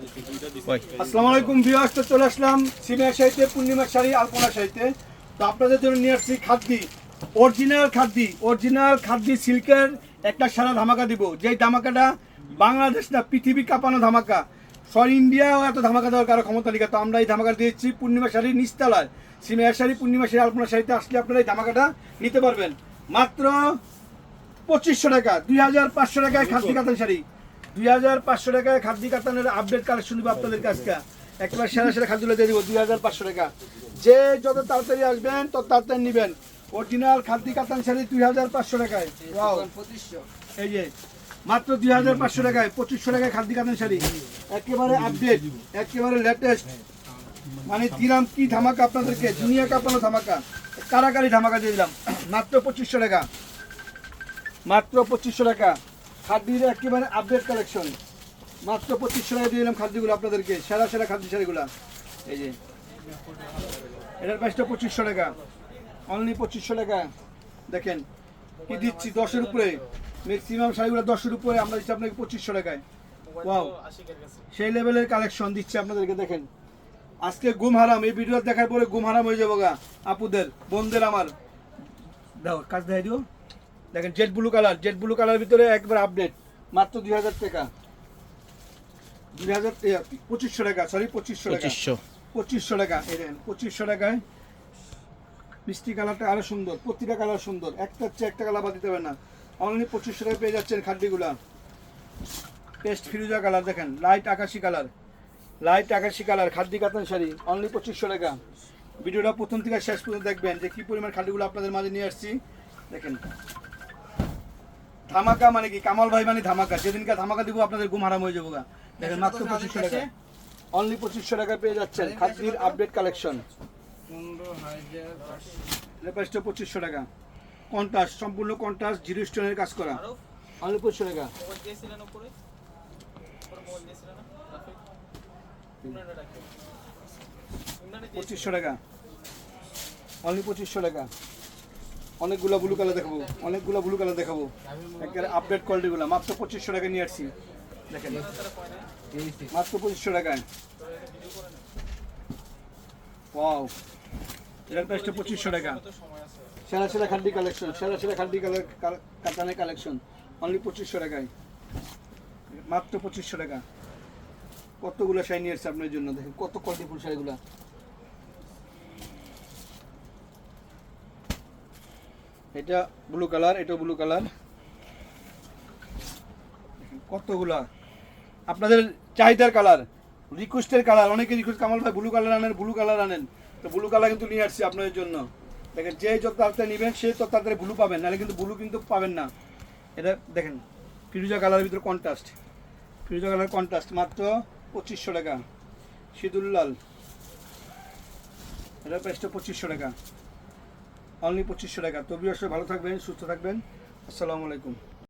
আসসালামু আলাইকুম তো চলে আসলাম সিনিয়র সাহিত্যে পূর্ণিমা শাড়ি, আলপনা সাহিত্যে। তো আপনাদের জন্য নিয়ে আসছি খাদ্যি অরিজিনাল খাদ্যি অরিজিনাল খাদ্যি সিল্কের একটা সারা ধামাকা দিব। যেই ধামাকাটা বাংলাদেশ না, পৃথিবী কাঁপানো ধামাকা। সর, ইন্ডিয়াও এত ধামাকা দেওয়ার কারও ক্ষমতা নেই তো আমরা এই ধামাকা দিয়েছি পূর্ণিমা শাড়ির নিস্তালায় সিনিয়র শাড়ি, পূর্ণিমা শাড়ি, আলপনা শাড়িতে আসলে আপনারা এই ধামাকাটা নিতে পারবেন। মাত্র পঁচিশশো টাকা, দুই হাজার পাঁচশো টাকায় খাদ্যি কাতান শাড়ি। দুই হাজার পাঁচশো টাকায় খাদ্যি কাতানের আপডেট কালেকশন দিব আপনাদের কাছকে একবার সেরা সেরা খাদ্যগুলো দিয়ে দিব, দুই হাজার পাঁচশো টাকা। যে যত তাড়াতাড়ি আসবেন, তত তাড়াতাড়ি নেবেন। অরিজিনাল খাদ্যি কাতান শাড়ি দুই হাজার পাঁচশো টাকায়! এই যে, মাত্র দুই হাজার পাঁচশো টাকায়, পঁচিশশো টাকায় খাদ্যি কাতান শাড়ি একেবারে আপডেট একেবারে লেটেস্ট মানে দিলাম কি ধামাকা আপনাদেরকে, দুনিয়া কাঁপানো ধামাকা। কারাকারি ধামাকা দিয়ে দিলাম। মাত্র পঁচিশশো টাকা। মাত্র পঁচিশশো টাকা। খাদ্যের একেবারে আপডেট কালেকশন মাত্র পঁচিশশো টাকা দিয়ে দিলাম খাদ্যগুলো আপনাদেরকে, সেরা সেরা খাদ্য শাড়িগুলো এই যে, এটার প্রাইসটা পঁচিশশো টাকা। অনলি পঁচিশশো টাকা। দেখেন, কি দিচ্ছি দশের উপরে। ম্যাক্সিমাম শাড়িগুলো দশের উপরে, আমরা দিচ্ছি আপনাকে পঁচিশশো টাকায়। ওয়াও সেই লেভেলের কালেকশন দিচ্ছি আপনাদেরকে, দেখেন। আজকে গুম হারাম, এই ভিডিও দেখার পরে গুম হারাম হয়ে যাব গা। আপুদের, বোনদের আমার। দাও, কাজ দেখাই দিও। দেখেন jet blue colour jet blue colour ভিতরে একবার আপডেট মাত্র দুই হাজার টাকা। দুই হাজার পঁচিশশো টাকা সরি পঁচিশশো টাকা। পঁচিশশো। টাকা এই দেখেন পঁচিশশো টাকায় মিষ্টি কালারটা আরও সুন্দর প্রতিটা কালার সুন্দর। একটা হচ্ছে একটা কালার বাদ দিতে হবে না। অনলি পঁচিশশো টাকায় পেয়ে যাচ্ছেন খাদ্যগুলা। পেস্ট ফিরুজা কালার দেখেন লাইট আকাশি কালার লাইট আকাশি কালার খাদ্য কাতান শাড়ি অনলি পঁচিশশো টাকা। ভিডিওটা প্রথম থেকে শেষ পর্যন্ত দেখবেন যে কি পরিমাণ খাদ্যগুলো আপনাদের মাঝে নিয়ে আসছি। দেখেন ধামাকা মানে কি? কামাল ভাই মানে ধামাকা। যেদিনকে ধামাকা দিব আপনাদের ঘুম হারাম হয়ে যাব গা। দেখেন মাত্র পঁচিশশো টাকা। অনলি পঁচিশশো টাকা পেয়ে যাচ্ছেন খাদ্যির আপডেট কালেকশন প্রাইসটা পঁচিশশো টাকা। কন্টাস সম্পূর্ণ কন্টাস জিরো স্টোনের কাজ করা। অনলি পঁচিশশো টাকা। পঁচিশশো টাকা। অনলি পঁচিশশো টাকা। অনেকগুলো ব্লু কালার দেখাবো, অনেকগুলো ব্লু কালার দেখাবো। একেবারে আপডেট কোয়ালিটিগুলো মাত্র পঁচিশশো টাকা নিয়ে আসছি। দেখেন, মাত্র পঁচিশশো টাকায়। ওয়াও এটার প্রাইসটা পঁচিশশো টাকা। সেরা সেরা খাদ্যি কালেকশন সেরা সেরা কালার কাতানের কালেকশন অনলি পঁচিশশো টাকায়। মাত্র পঁচিশশো টাকা। কতগুলো শাড়ি নিয়ে এসছে আপনার জন্য? দেখেন, কত কোয়ালিটিফুল শাড়িগুলো। এটা ব্লু কালার এটা ব্লু কালার কতগুলা? আপনাদের চাহিদার কালার রিকোয়েস্টের কালার অনেকে রিকোয়েস্ট কামাল ভাই ব্লু কালার আনেন ব্লু কালার আনেন। তো ব্লু কালার কিন্তু নিয়ে আসছি আপনাদের জন্য। দেখেন, যে যত তাড়াতাড়ি নেবেন, সে তত তাড়াতাড়ি ব্লু পাবেন। নাহলে কিন্তু ব্লু কিন্তু পাবেন না। এটা দেখেন ফিরুজা কালারের ভিতরে কন্ট্রাস্ট ফিরুজা কালার কন্ট্রাস্ট মাত্র পঁচিশশো টাকা। সিদুল্লাল এটার প্রাইসটা পঁচিশশো টাকা। অনলি পঁচিশশো টাকা। তো অবশ্যই ভালো থাকবেন সুস্থ থাকবেন। আসসালামু আলাইকুম।